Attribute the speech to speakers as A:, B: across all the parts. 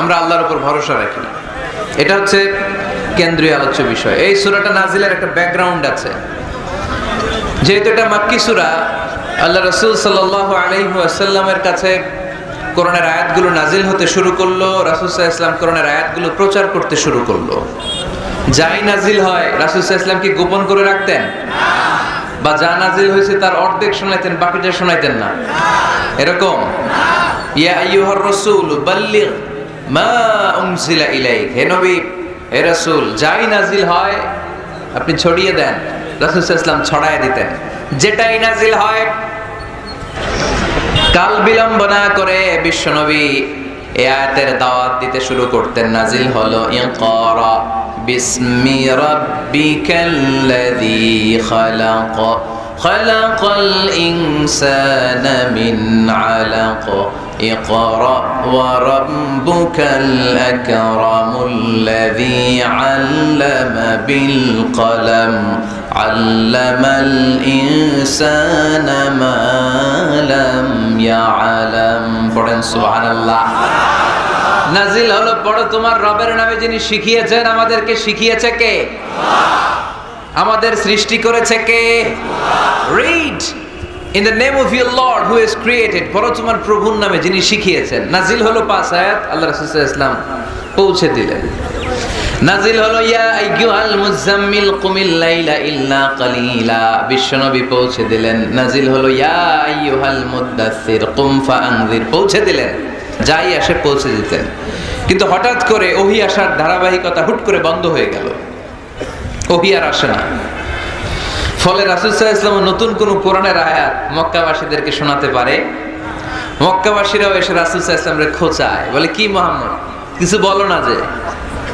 A: আমরা আল্লাহর উপর ভরসা রাখি এটা হচ্ছে কেন্দ্রীয় আলোচ্য বিষয়। এই সূরাটা নাজিলের একটা ব্যাকগ্রাউন্ড আছে। যেহেতু এটা মাক্কি সূরা, আল্লাহ রাসূল সাল্লাল্লাহু আলাইহি ওয়াসাল্লামের কাছে কোরআনের আয়াতগুলো নাজিল হতে শুরু করল, রাসূল আলাইহি ওয়াসাল্লাম কোরআনের আয়াতগুলো প্রচার করতে শুরু করল। যাই নাজিল হয়, রাসূল আলাইহি ওয়াসাল্লাম কি গোপন করে রাখতেন? বা যা নাজিল হয়েছে তার অর্ধেক শোনাইতেন, বাকিটা শোনাইতেন না। এরকম? ইয়া আইয়ুহার রাসূল, বাল্লিগ। মা উনসিলা ইলাই হে নবী, হে যাই নাজিল হয়, আপনি ছড়িয়ে দেন, রাসূল সাল্লাল্লাহু ছড়ায় দিতেন। যেটাই নাজিল হয়, কাল বিলম্ব না করে বিশ্বনবী এ আয়াতের দাওয়াত দিতে শুরু করতেন নাজিল হলো ইকরা বিসমি রাব্বিকাল্লাযী খালাক, খালাকাল ইনসানা মিন আলাক। اقرأ وربك الأكرم الذي علم بالقلم علم الإنسان ما لم يعلم পড়েন সুবহানাল্লাহ নাজিল হলো পড়ো তোমার রবের নামে যিনি শিখিয়েছেন আমাদেরকে শিখিয়েছে কে আমাদের সৃষ্টি করেছে কে read in the name of your lord who is created পড়ো তোমার প্রভুর নামে যিনি শিখিয়েছেন। নাজিল হলো পাঁচ আয়াত, আল্লাহ রাসূল ইসলাম পৌঁছে দিলেন। নাজিল হলো, ইয়া আইয়ুহাল মুজাম্মিল কুমিল লাইলা ইল্লা কালিলা। বিশ্বনবী পৌঁছে দিলেন। নাজিল হলো, ইয়া আইয়ুহাল মুদ্দাসসির কুম ফাআনজির পৌঁছে দিলেন। যাই আসে পৌঁছে দিতেন। কিন্তু হঠাৎ করে ওহি আসার ধারাবাহিকতা হুট করে বন্ধ হয়ে গেল। ওহি আর আসে না। ফলে রাসুল সাহা ইসলাম নতুন কোন কোরআনের আয়াত মক্কাবাসীদেরকে শোনাতে পারে? মক্কাবাসীরাও এসে রাসুল সাহা ইসলামের খোঁচায় বলে, কি মোহাম্মদ? কিছু বলো না যে।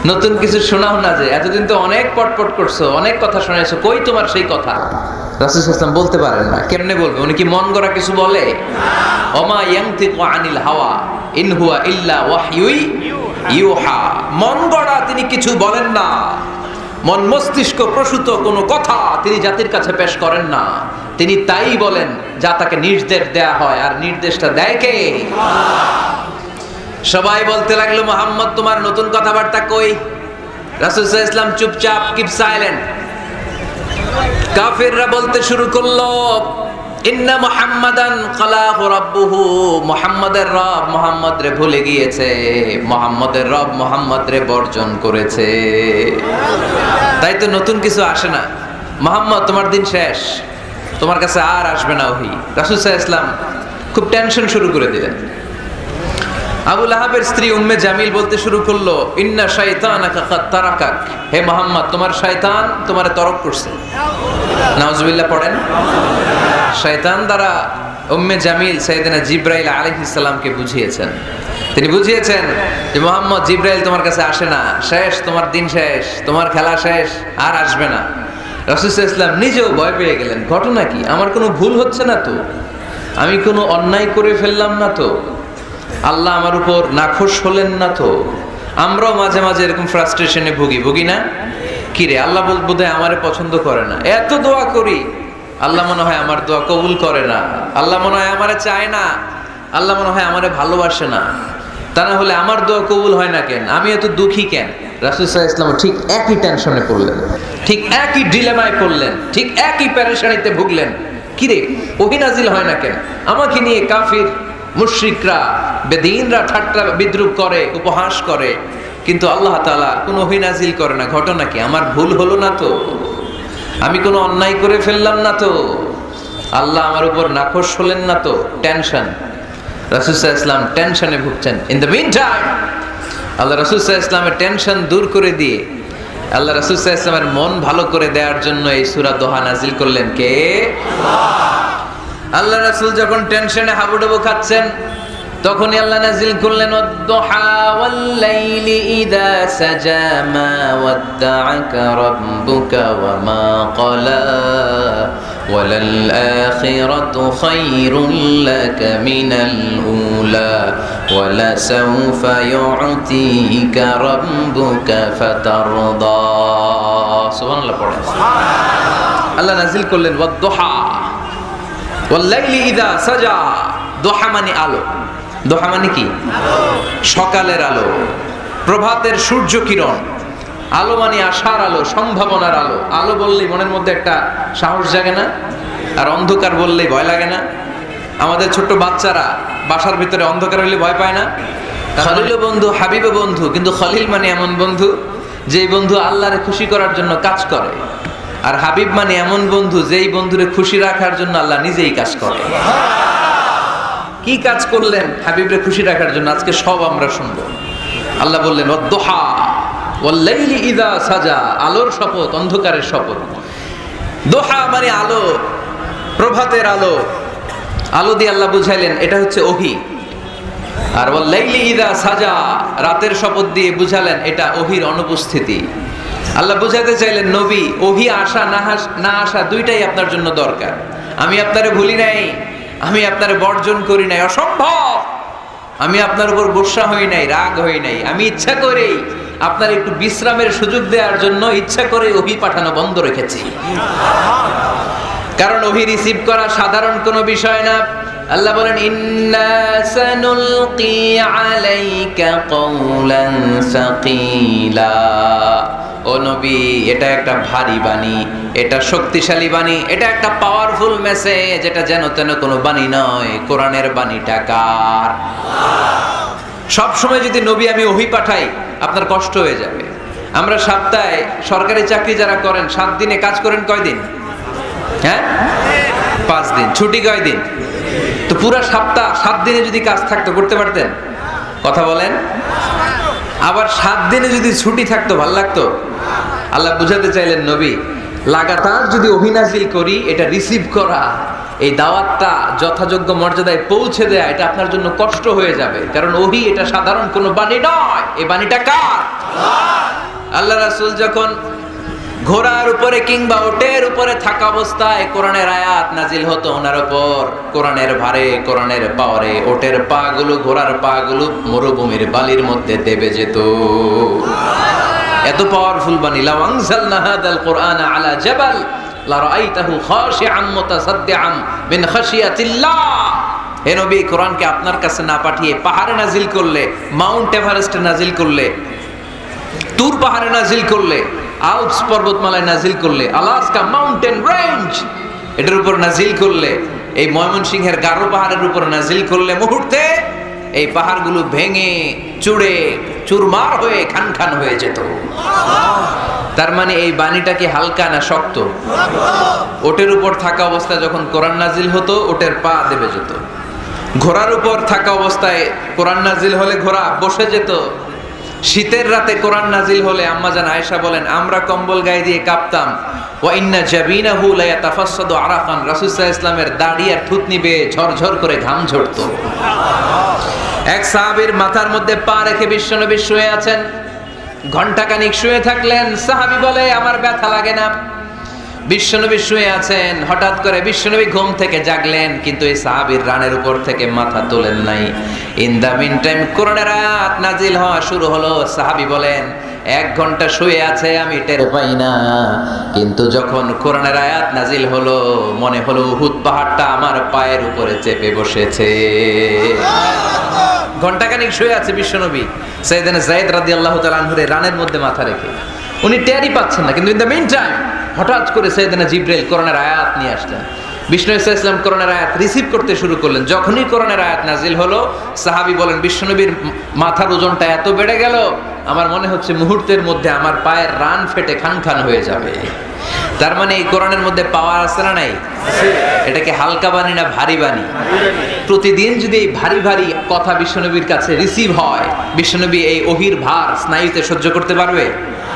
A: নতুন কিছু শোনাও না যে। এতদিন তো অনেক পটপট করছ, অনেক কথা শোনাইছো। কই তোমার সেই কথা? রাসুল ইসলাম বলতে পারেন না। কেমনে বলবে? উনি কি মন গড়া কিছু বলে? অমা ইয়াংতিকু আনিল হাওয়া, ইন হুয়া ইল্লা ওয়াহয়ুই ইউহা। মন গড়া তিনি কিছু বলেন না। মন মস্তিষ্ক প্রসূত কোনো কথা তিনি জাতির কাছে পেশ করেন না। তিনি তাই বলেন, যা তাকে নির্দেশ দেয়া হয়, আর নির্দেশটা দেয় কে? সবাই বলতে লাগল, মোহাম্মদ, তোমার নতুন কথাবার্তা কই? রাসুল ইসলাম চুপচাপ, কিপ সাইলেন্ট। কাফেররা বলতে শুরু করল ইন্না মুহাম্মাদান খালাকু রাব্বুহু, মুহাম্মাদের রব মুহাম্মদ রে ভুলে গিয়েছে, মুহাম্মদের রব মুহাম্মদ রে বর্জন করেছে। তাই তো নতুন কিছু আসে না। মোহাম্মদ, তোমার দিন শেষ। তোমার কাছে আর আসবে না ওহি। রাসুল সাহা খুব টেনশন শুরু করে দিলেন। আবুল আহাবের স্ত্রী উম্মে জামিল বলতে শুরু করল, ইন্না শাইতান হে মোহাম্মদ, তোমার শয়তান তোমারে তরক করছে। নাউজুবিল্লাহ পড়েন। শয়তান দ্বারা উম্মে জামিল সাইদিনা জিব্রাইল আলাইহিস সালামকে বুঝিয়েছেন। তিনি বুঝিয়েছেন যে মোহাম্মদ জিব্রাইল তোমার কাছে আসে না, শেষ, তোমার দিন শেষ, তোমার খেলা শেষ, আর আসবে না। রসুল ইসলাম নিজেও ভয় পেয়ে গেলেন, ঘটনা কি? আমার কোনো ভুল হচ্ছে না তো? আমি কোনো অন্যায় করে ফেললাম না তো? আল্লাহ আমার উপর নাখোশ হলেন না তো? আমরাও মাঝে মাঝে এরকম ফ্রাস্ট্রেশনে ভুগি ভুগি না? কিরে? আল্লাহ বল বোধহয় আমারে পছন্দ করে না। এত দোয়া করি। আল্লাহ মনে হয় আমার দোয়া কবুল করে না। আল্লাহ মনে হয় আমারে চায় না। আল্লাহ মনে হয় আমারে ভালোবাসে না। তা না হলে আমার দোয়া কবুল হয় না কেন? আমি এত দুঃখী কেন? রাসুল ইসলাম ঠিক একই টেনশনে পড়লেন। ঠিক একই ডিলেমায় পড়লেন। ঠিক একই প্যারেশানিতে ভুগলেন। কিরে? অহিনাজিল হয় না কেন? আমাকে নিয়ে কাফির, মুশ্রিকরা, বেদিনরা, ঠাট্টা বিদ্রুপ করে, উপহাস করে। কিন্তু আল্লাহ তালা কোনো অহিনাজিল করে না। ঘটনা কি? আমার ভুল হলো না তো? আমি কোনো অন্যায় করে ফেললাম না তো? আল্লাহ আমার উপর নাখোশ হলেন না তো? টেনশন। রাসুসাহ ইসলাম টেনশনে ভুগছেন। In the mean time Allah রাসুসাহ ইসলামের টেনশন দূর করে দিয়ে, আল্লাহ রাসুসাহ ইসলামের মন ভালো করে দেওয়ার জন্য এই সুরা দোহা নাজিল করলেন। কে? আল্লাহ রাসুল যখন টেনশনে হাবুডুবু খাচ্ছেন তখন আল্লাহ নাজিল করলেন ওয়াদ-দুহা ওয়াল-লাইলি ইদা সাজা মা ওয়াদ্দাআকা রাব্বুকা ওয়া মা ক্বালা ওয়ালাল-আখিরাতু খায়রুল লাকা মিনাল উলা ওয়ালাসাউফা ইউতিকা রাব্বুকা ফাতারদা সুবহানাল্লাহ পড়ে সুবহানাল্লাহ আল্লাহ নাজিল করলেন ওয়াদ-দুহা ওয়াল-লাইলি ইদা সাজা দোহা মানে আলো দোহা মানে কি? সকালের আলো, প্রভাতের সূর্য কিরণ আলো মানে আশার আলো, সম্ভাবনার আলো। আলো বললেই মনের মধ্যে একটা সাহস জাগে না, আর অন্ধকার বললেই ভয় লাগে না। আমাদের ছোট্ট বাচ্চারা বাসার ভিতরে অন্ধকার হলে ভয় পায় না। খলিল বন্ধু, হাবিব বন্ধু, কিন্তু খলিল মানে এমন বন্ধু যেই বন্ধু আল্লাহরে খুশি করার জন্য কাজ করে। আর হাবিব মানে এমন বন্ধু যেই বন্ধুরে খুশি রাখার জন্য আল্লাহ নিজেই কাজ করে। কি কাজ করলেন হাবিবরে খুশি রাখার জন্য? আজকে সব আমরা শুনব। আল্লাহ বললেন সাজা আলোর শপথ, অন্ধকারের শপথ। দোহা মানে আলো, প্রভাতের আলো। আলো দিয়ে আল্লাহ বুঝাইলেন, এটা হচ্ছে ওহি। আর ওয়াল্লাইলি ইদা সাজা, রাতের শপথ দিয়ে বুঝালেন, এটা ওহির অনুপস্থিতি। আল্লাহ বুঝাতে চাইলেন, নবী, ওহি আসা, না না আসা দুইটাই আপনার জন্য দরকার। আমি আপনারে ভুলি নাই আমি আপনার বর্জন করি নাই, অসম্ভব। আমি আপনার উপর গোসা হই নাই, রাগ হই নাই। আমি ইচ্ছা করেই আপনার একটু বিশ্রামের সুযোগ দেওয়ার জন্য ইচ্ছা করে অভি পাঠানো বন্ধ রেখেছি। কারণ অভি রিসিভ করা সাধারণ কোনো বিষয় না। আল্লাহ বলেন, ইন্না সানুলকি আলাইকা কওলান সাকিলা। ও নবী, এটা একটা ভারী বাণী, এটা শক্তিশালী বাণী, এটা একটা পাওয়ারফুল মেসেজ এটা যেন তেন কোনো বাণী নয়। কোরআনের বাণীটা কার? সব সময় যদি নবী আমি ওহি পাঠাই, আপনার কষ্ট হয়ে যাবে। আমরা সপ্তাহে সরকারি চাকরি যারা করেন, সাত দিনে কাজ করেন কয়দিন? হ্যাঁ? পাঁচ দিন। ছুটি কয়দিন? তো পুরো সপ্তাহ, সাত দিনে যদি কাজ থাকতো, করতে পারতেন? কথা বলেন? আবার সাত দিনে যদি ছুটি থাকতো, ভালো লাগতো? আল্লাহ বুঝাতে চাইলেন, নবী, লাগাতার যদি অভিনাজিল করি, এটা রিসিভ করা, এই দাওয়াতটা যথাযোগ্য মর্যাদায় পৌঁছে দেয়া, এটা আপনার জন্য কষ্ট হয়ে যাবে। কারণ ওহি এটা সাধারণ কোনো বাণী নয়। এই বাণীটা কার? আল্লাহ রাসূল যখন ঘোড়ার উপরে কিংবা ওটের উপরে থাকা অবস্থায় কোরআনের আয়াত নাজিল হতো, ওনার উপর কোরআনের ভারে, কোরআনের পাওয়ারে, ওটের পা গুলো ঘোড়ার পা গুলো মরুভূমির বালির মধ্যে দেবে যেত। এত পাওয়ারফুল বাণী, লাউ আনজালনা হাদাল কোরআন আলা জাবাল, লা রাআইতাহু খাশিআম মুতাসাদ্দিআম মিন খাশিয়াতিল্লাহ। হে নবী, কোরআনকে আপনার কাছে না পাঠিয়ে পাহাড়ে নাজিল করলে, মাউন্ট এভারেস্টে নাজিল করলে, তুর পাহাড়ে নাজিল করলে, আলপস পর্বতমালায় নাজিল করলে, আলাস্কা মাউন্টেন রেঞ্জ, এটার উপর নাজিল করলে, এই ময়মনসিংহের গারো পাহাড়ের উপর নাজিল করলে মুহূর্তে এই পাহাড়গুলো ভেঙে, চুড়ে চুরমার হয়ে খান খান হয়ে যেত। তার মানে এই বাণীটা কি হালকা না শক্ত? ওটের উপর থাকা অবস্থায় যখন কোরআন নাজিল হতো, ওটের পা দেবে যেত। ঘোড়ার উপর থাকা অবস্থায় কোরআন নাজিল হলে ঘোড়া বসে যেত। শীতের রাতে কোরআন নাজিল হলে আম্মাজান আয়েশা বলেন, আমরা কম্বল গায়ে দিয়ে কাঁপতাম। ওয়া ইন্না জাবিনাহু লা ইয়াতাফাসসাদু আরাফান আলাইহি ইসলামের দাড়ি আর থুতনি বেয়ে ঝরঝর করে ঘাম ঝরতো। এক সাহাবির মাথার মধ্যে পা রেখে বিশ্বনবী শুয়ে আছেন। ঘন্টাখানিক শুয়ে থাকলেন, সাহাবি বলে, আমার ব্যথা লাগে না। বিশ্বনবী শুয়ে আছেন। হঠাৎ করে বিশ্বনবী ঘুম থেকে জাগলেন, কিন্তু এই সাহাবির রানের উপর থেকে মাথা তোলেন নাই। ইন দা মিন টাইম কোরআনের রাত নাজিল হওয়া শুরু হলো। সাহাবি বলেন এক ঘণ্টা শুয়ে আছে, আমি টের পাই না। কিন্তু যখন কোরআনের আয়াত নাজিল হলো, মনে হলো উহুদ পাহাড়টা আমার পায়ের উপরে চেপে বসেছে। ঘন্টাখানিক শুয়ে আছে বিশ্বনবী। সাইদানে জায়েদ রাদিয়াল্লাহু তাআলা আনহুরে রানের মধ্যে মাথা রেখে। উনি টেরই পাচ্ছেন না, কিন্তু ইন দ্য মেন টাইম হঠাৎ করে সাইদানা জিব্রাইল কোরআনের আয়াত নিয়ে আসলেন। বিষ্ণু ইসলাম কোরআনের আয়াত রিসিভ করতে শুরু করলেন। যখনই কোরআনের আয়াত নাজিল হলো, সাহাবী বলেন, বিশ্বনবীর মাথার ওজনটা এত বেড়ে গেল আমার মনে হচ্ছে মুহূর্তের মধ্যে আমার পায়ের রান ফেটে খান খান হয়ে যাবে। তার মানে এই কোরআনের মধ্যে পাওয়ার আছে না নাই? এটাকে হালকা বাণী না ভারী বাণী? প্রতিদিন যদি এই ভারী ভারী কথা বিশ্বনবীর কাছে রিসিভ হয়, বিশ্বনবী এই অহির ভার স্নায়ুতে সহ্য করতে পারবে?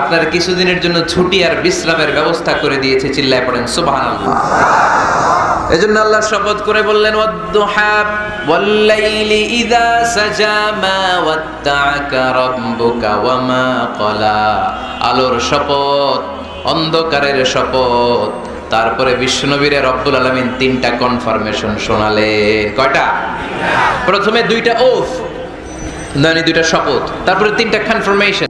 A: আপনার কিছুদিনের জন্য ছুটি আর বিশ্রামের ব্যবস্থা করে দিয়েছে চিল্লায় পড়েন, সুবহানাল্লাহ। এজন্য আল্লাহ শপথ করে বললেন আলোর শপথ, অন্ধকারের শপথ। তারপরে বিষ্ণুবীরে রব্বুল আলামিন তিনটা কনফার্মেশন শোনালে কয়টা? প্রথমে দুইটা ওফ মানে দুইটা শপথ, তারপরে তিনটা কনফার্মেশন